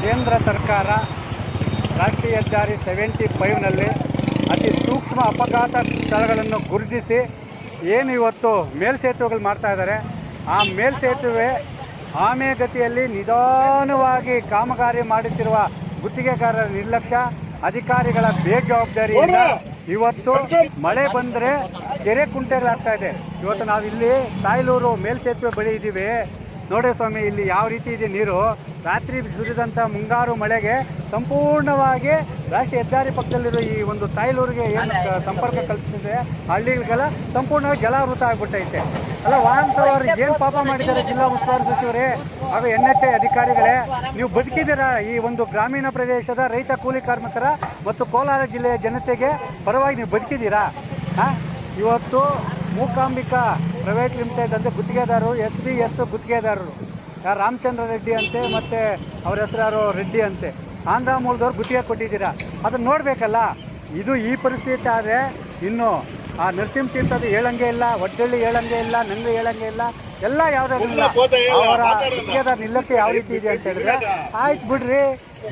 ಕೇಂದ್ರ ಸರ್ಕಾರ ರಾಷ್ಟ್ರೀಯ ಹೆದ್ದಾರಿ ಸೆವೆಂಟಿ ಫೈವ್ನಲ್ಲಿ ಅತಿ ಸೂಕ್ಷ್ಮ ಅಪಘಾತ ಸ್ಥಳಗಳನ್ನು ಗುರುತಿಸಿ ಏನು ಇವತ್ತು ಮೇಲ್ಸೇತುವೆಗಳು ಮಾಡ್ತಾ ಇದ್ದಾರೆ. ಆ ಮೇಲ್ಸೇತುವೆ ಆಮೆಗತಿಯಲ್ಲಿ ನಿಧಾನವಾಗಿ ಕಾಮಗಾರಿ ಮಾಡುತ್ತಿರುವ ಗುತ್ತಿಗೆಗಾರರ ನಿರ್ಲಕ್ಷ್ಯ ಅಧಿಕಾರಿಗಳ ಬೇಜವಾಬ್ದಾರಿಯಿಂದ ಇವತ್ತು ಮಳೆ ಬಂದರೆ ಕೆರೆ ಕುಂಟೆಗಳಾಗ್ತಾ ಇದೆ. ಇವತ್ತು ನಾವಿಲ್ಲಿ ತಾಯ್ಲೂರು ಮೇಲ್ಸೇತುವೆ ಬಳಿ ಇದ್ದೀವಿ. ನೋಡಿ ಸ್ವಾಮಿ ಇಲ್ಲಿ ಯಾವ ರೀತಿ ಇದೆ ನೀರು? ರಾತ್ರಿ ಸುರಿದಂಥ ಮುಂಗಾರು ಮಳೆಗೆ ಸಂಪೂರ್ಣವಾಗಿ ರಾಷ್ಟ್ರೀಯ ಹೆದ್ದಾರಿ ಪಕ್ಕದಲ್ಲಿರೋ ಈ ಒಂದು ತಾಯ್ಲೂರಿಗೆ ಏನು ಸಂಪರ್ಕ ಕಲ್ಪಿಸಿದೆ? ಹಳ್ಳಿಗಳಿಗೆಲ್ಲ ಸಂಪೂರ್ಣವಾಗಿ ಜಲಾವೃತ ಆಗಿಬಿಟ್ಟೈತೆ. ಅಲ್ಲ ವಾಹನ ಸವಾರರು ಏನು ಪಾಪ ಮಾಡಿದ್ದಾರೆ ಜಿಲ್ಲಾ ಉಸ್ತುವಾರಿ ಸಚಿವರೇ? ಹಾಗೂ ಎನ್ ಎಚ್ ಐ ಅಧಿಕಾರಿಗಳೇ ನೀವು ಬದುಕಿದ್ದೀರಾ ಈ ಒಂದು ಗ್ರಾಮೀಣ ಪ್ರದೇಶದ ರೈತ ಕೂಲಿ ಕಾರ್ಮಿಕರ ಮತ್ತು ಕೋಲಾರ ಜಿಲ್ಲೆಯ ಜನತೆಗೆ ಪರವಾಗಿ ನೀವು ಬದುಕಿದ್ದೀರಾ? ಹಾಂ? ಇವತ್ತು ಮೂಕಾಂಬಿಕಾ ಪ್ರೈವೇಟ್ ಲಿಮಿಟೆಡ್ ಅಂತ ಗುತ್ತಿಗೆದಾರರು ಎಸ್ ಬಿ ಎಸ್ ಗುತ್ತಿಗೆದಾರರು. ಯಾರು ರಾಮಚಂದ್ರ ರೆಡ್ಡಿ ಅಂತೆ ಮತ್ತು ಅವ್ರ ಹೆಸರು ಯಾರು ರೆಡ್ಡಿ ಅಂತೆ. ಆಂಧ್ರ ಮೂಲದವ್ರು ಗುತ್ತಿಗೆ ಕೊಟ್ಟಿದ್ದೀರಾ? ಅದನ್ನು ನೋಡಬೇಕಲ್ಲ. ಇದು ಈ ಪರಿಸ್ಥಿತಿ ಆದರೆ ಇನ್ನು ಆ ನರಸಿಂಹ ಅದು ಹೇಳಂಗೆ ಇಲ್ಲ ಒಡ್ಡಳ್ಳಿ ಹೇಳಂಗೆ ಇಲ್ಲ ನಂಗೆ ಹೇಳಂಗೆ ಇಲ್ಲ ಎಲ್ಲ ಯಾವುದಾದ್ರಿಲ್ಲ ಅವರ ಗುತ್ತಿಗೆದಾರ ನಿಲ್ಲಕ್ಕೆ ಯಾವ ರೀತಿ ಇದೆ ಅಂತ ಹೇಳಿದ್ರೆ ಆಯ್ತು ಬಿಡ್ರಿ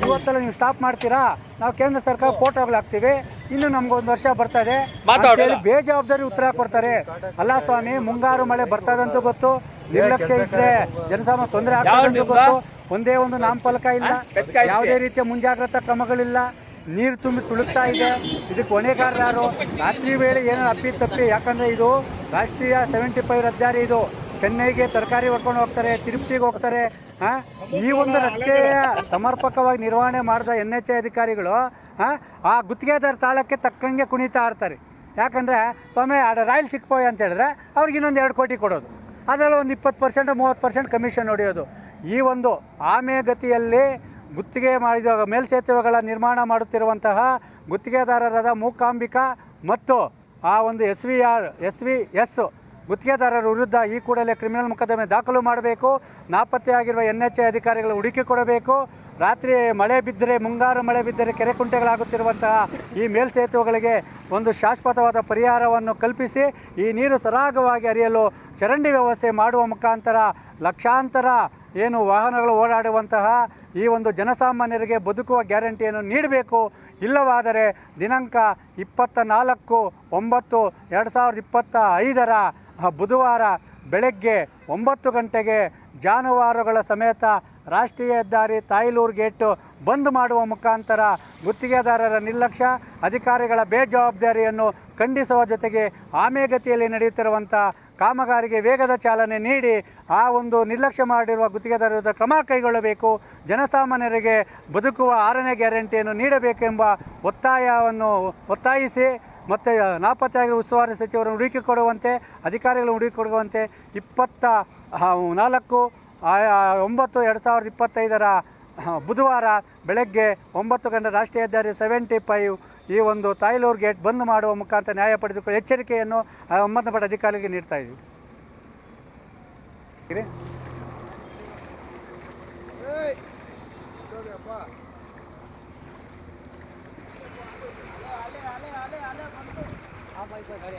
ಇವತ್ತಲ್ಲ ನೀವು ಸ್ಟಾಪ್ ಮಾಡ್ತೀರಾ? ನಾವು ಕೇಂದ್ರ ಸರ್ಕಾರ ಫೋಟೋಗಳು ಹಾಕ್ತೀವಿ ಇನ್ನು ನಮ್ಗೊಂದು ವರ್ಷ ಬರ್ತದೆ ಅಂತೇಳಿ ಬೇಜವಾಬ್ದಾರಿ ಉತ್ತರ ಕೊಡ್ತಾರೆ. ಅಲ್ಲ ಸ್ವಾಮಿ ಮುಂಗಾರು ಮಳೆ ಬರ್ತದಂತ ಗೊತ್ತು. ನಿರ್ಲಕ್ಷ್ಯ ಇದ್ರೆ ಜನಸಾಮ ತೊಂದರೆ ಆಗ್ತದಂತೂ ಗೊತ್ತು. ಒಂದೇ ಒಂದು ನಾಮಫಲಕ ಇಲ್ಲ. ಯಾವುದೇ ರೀತಿಯ ಮುಂಜಾಗ್ರತಾ ಕ್ರಮಗಳಿಲ್ಲ. ನೀರು ತುಂಬಿ ತುಳುಕ್ತಾ ಇದೆ. ಇದಕ್ಕೆ ಹೊಣೆಗಾರರು ಯಾರು? ರಾತ್ರಿ ವೇಳೆ ಏನೋ ಅಪ್ಪಿ ತಪ್ಪಿ ಯಾಕಂದ್ರೆ ಇದು ರಾಷ್ಟ್ರೀಯ ಸೆವೆಂಟಿ ಫೈವ್ ಹೆದ್ದಾರಿ ಇದು. ಚೆನ್ನೈಗೆ ತರಕಾರಿ ಹೊಡ್ಕೊಂಡು ಹೋಗ್ತಾರೆ ತಿರುಪತಿಗೆ ಹೋಗ್ತಾರೆ? ಈ ಒಂದು ರಸ್ತೆಯ ಸಮರ್ಪಕವಾಗಿ ನಿರ್ವಹಣೆ ಮಾಡಿದ ಎನ್ ಎಚ್ ಐ ಅಧಿಕಾರಿಗಳು ಆ, ಗುತ್ತಿಗೆದಾರ ತಾಳಕ್ಕೆ ತಕ್ಕಂಗೆ ಕುಣಿತಾ ಇರ್ತಾರೆ. ಯಾಕಂದರೆ ಸ್ವಾಮಿ ಆಡ ರಾಯಲ್ ಸಿಕ್ಪೋಯ್ ಅಂತ ಹೇಳಿದ್ರೆ ಅವ್ರಿಗೆ ಇನ್ನೊಂದು ಎರಡು ಕೋಟಿ ಕೊಡೋದು. ಅದರಲ್ಲಿ ಒಂದು ಇಪ್ಪತ್ತು ಪರ್ಸೆಂಟ್ ಮೂವತ್ತು ಪರ್ಸೆಂಟ್ ಕಮಿಷನ್ ಹೊಡೆಯೋದು. ಈ ಒಂದು ಆಮೆ ಗತಿಯಲ್ಲಿ ಗುತ್ತಿಗೆ ಮಾಡಿದ ಮೇಲ್ಸೇತುವೆಗಳ ನಿರ್ಮಾಣ ಮಾಡುತ್ತಿರುವಂತಹ ಗುತ್ತಿಗೆದಾರರಾದ ಮೂಕಾಂಬಿಕಾ ಮತ್ತು ಆ ಒಂದು S V R S V S ಗುತ್ತಿಗೆದಾರರ ವಿರುದ್ಧ ಈ ಕೂಡಲೇ ಕ್ರಿಮಿನಲ್ ಮೊಕದ್ದಮೆ ದಾಖಲು ಮಾಡಬೇಕು. ನಾಪತ್ತೆಯಾಗಿರುವ ಎನ್ ಎಚ್ ಎ ಅಧಿಕಾರಿಗಳು ಹುಡುಕಿ ಕೊಡಬೇಕು. ರಾತ್ರಿ ಮಳೆ ಬಿದ್ದರೆ, ಮುಂಗಾರು ಮಳೆ ಬಿದ್ದರೆ ಕೆರೆ ಕುಂಟೆಗಳಾಗುತ್ತಿರುವಂತಹ ಈ ಮೇಲ್ಸೇತುವೆಗಳಿಗೆ ಒಂದು ಶಾಶ್ವತವಾದ ಪರಿಹಾರವನ್ನು ಕಲ್ಪಿಸಿ, ಈ ನೀರು ಸರಾಗವಾಗಿ ಹರಿಯಲು ಚರಂಡಿ ವ್ಯವಸ್ಥೆ ಮಾಡುವ ಮುಖಾಂತರ ಲಕ್ಷಾಂತರ ಏನು ವಾಹನಗಳು ಓಡಾಡುವಂತಹ ಈ ಒಂದು ಜನಸಾಮಾನ್ಯರಿಗೆ ಬದುಕುವ ಗ್ಯಾರಂಟಿಯನ್ನು ನೀಡಬೇಕು. ಇಲ್ಲವಾದರೆ ದಿನಾಂಕ ಇಪ್ಪತ್ತ ನಾಲ್ಕು, ಒಂಬತ್ತು, ಎರಡು ಸಾವಿರದ ಇಪ್ಪತ್ತ ಐದರ ಬುಧವಾರ ಬೆಳಗ್ಗೆ ಒಂಬತ್ತು ಗಂಟೆಗೆ ಜಾನುವಾರುಗಳ ಸಮೇತ ರಾಷ್ಟ್ರೀಯ ಹೆದ್ದಾರಿ ತಾಯಿಲೂರು ಗೇಟು ಬಂದ್ ಮಾಡುವ ಮುಖಾಂತರ ಗುತ್ತಿಗೆದಾರರ ನಿರ್ಲಕ್ಷ್ಯ, ಅಧಿಕಾರಿಗಳ ಬೇಜವಾಬ್ದಾರಿಯನ್ನು ಖಂಡಿಸುವ ಜೊತೆಗೆ ಆಮೇಗತಿಯಲ್ಲಿ ನಡೆಯುತ್ತಿರುವಂಥ ಕಾಮಗಾರಿಗೆ ವೇಗದ ಚಾಲನೆ ನೀಡಿ ಆ ಒಂದು ನಿರ್ಲಕ್ಷ್ಯ ಮಾಡಿರುವ ಗುತ್ತಿಗೆದಾರರ ಕ್ರಮ ಕೈಗೊಳ್ಳಬೇಕು. ಜನಸಾಮಾನ್ಯರಿಗೆ ಬದುಕುವ ಆರನೇ ಗ್ಯಾರಂಟಿಯನ್ನು ನೀಡಬೇಕೆಂಬ ಒತ್ತಾಯವನ್ನು ಒತ್ತಾಯಿಸಿ ಮತ್ತು ನಾಪತ್ತೆಯಾಗಿರುವ ಉಸ್ತುವಾರಿ ಸಚಿವರನ್ನು ಹುಡುಕಿ ಕೊಡುವಂತೆ ಅಧಿಕಾರಿಗಳನ್ನು ಹುಡುಕಿ ಕೊಡುವಂತೆ ಇಪ್ಪತ್ತ ನಾಲ್ಕು ಒಂಬತ್ತು, ಎರಡು ಸಾವಿರದ ಇಪ್ಪತ್ತೈದರ ಬುಧವಾರ ಬೆಳಗ್ಗೆ ಒಂಬತ್ತು ಗಂಟೆ ರಾಷ್ಟ್ರೀಯ ಹೆದ್ದಾರಿ ಸೆವೆಂಟಿ ಫೈವ್ ಈ ಒಂದು ತಾಯ್ಲೂರು ಗೇಟ್ ಬಂದ್ ಮಾಡುವ ಮುಖಾಂತರ ನ್ಯಾಯ ಪಡೆದುಕೊಳ್ಳಿ, ಎಚ್ಚರಿಕೆಯನ್ನು ಸಂಬಂಧಪಟ್ಟ ಅಧಿಕಾರಿಗೆ ನೀಡ್ತಾ ಇದ್ದೀವಿ.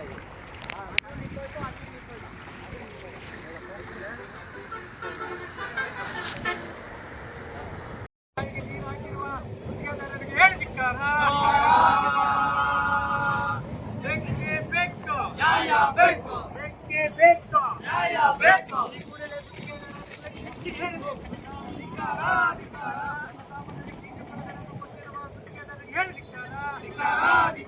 ಇರಿ.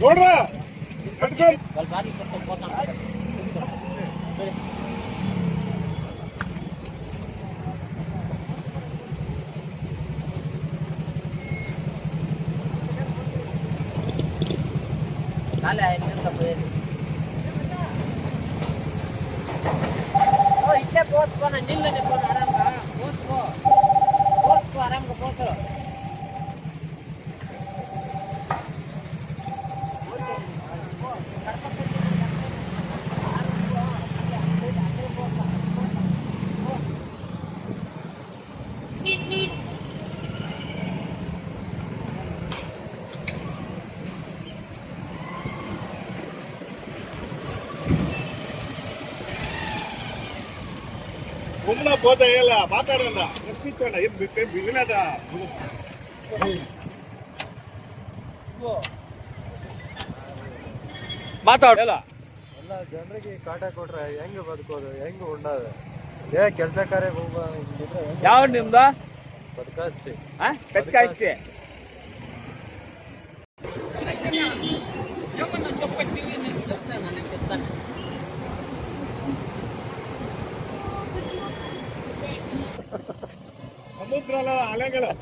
ನೋಡ್ರ ಕಟ್ಕೊಂಡ್ Dale, ahí nunca puede. ಓ ಇಲ್ಲೇ ಬೋಸ್ಕೋ ನಾನು ನಿಲ್ಲನೆ ಬೋಸ್ ಆರಾಮ್ಗ ಬೋಸ್ಕೋ ಬೋಸ್ಕೋ ಆರಾಮ್ಗ ಬೋಸ್ಕೋ ಸುಮ್ಮನೆ పోతే ಇಲ್ಲ ಮಾತಾಡೋಣ ಎಷ್ಟು ಇಚ್ಚಣ್ಣ ಇದು ಬಿಟ್ಟು ಬಿಗಿನದ ಮಾತಾಡಲ್ಲ ಎಲ್ಲ. ಜನರಿಗೆ ಕಾಟ ಕೊಟ್ರೆ ಹೆಂಗೆ ಬದುಕೋದು? ಹೆಂಗೆ ಉಣ್ಣೋದು ಏ ಕೆಲಸ ಕಾರ್ಯಕ್ಕೆ ಹೋಗ ಯಾವ ನಿಮ್ದ? ಬದುಕಷ್ಟೇ ಕತ್ಕಾಯಿಸ್ತಿ 那个了。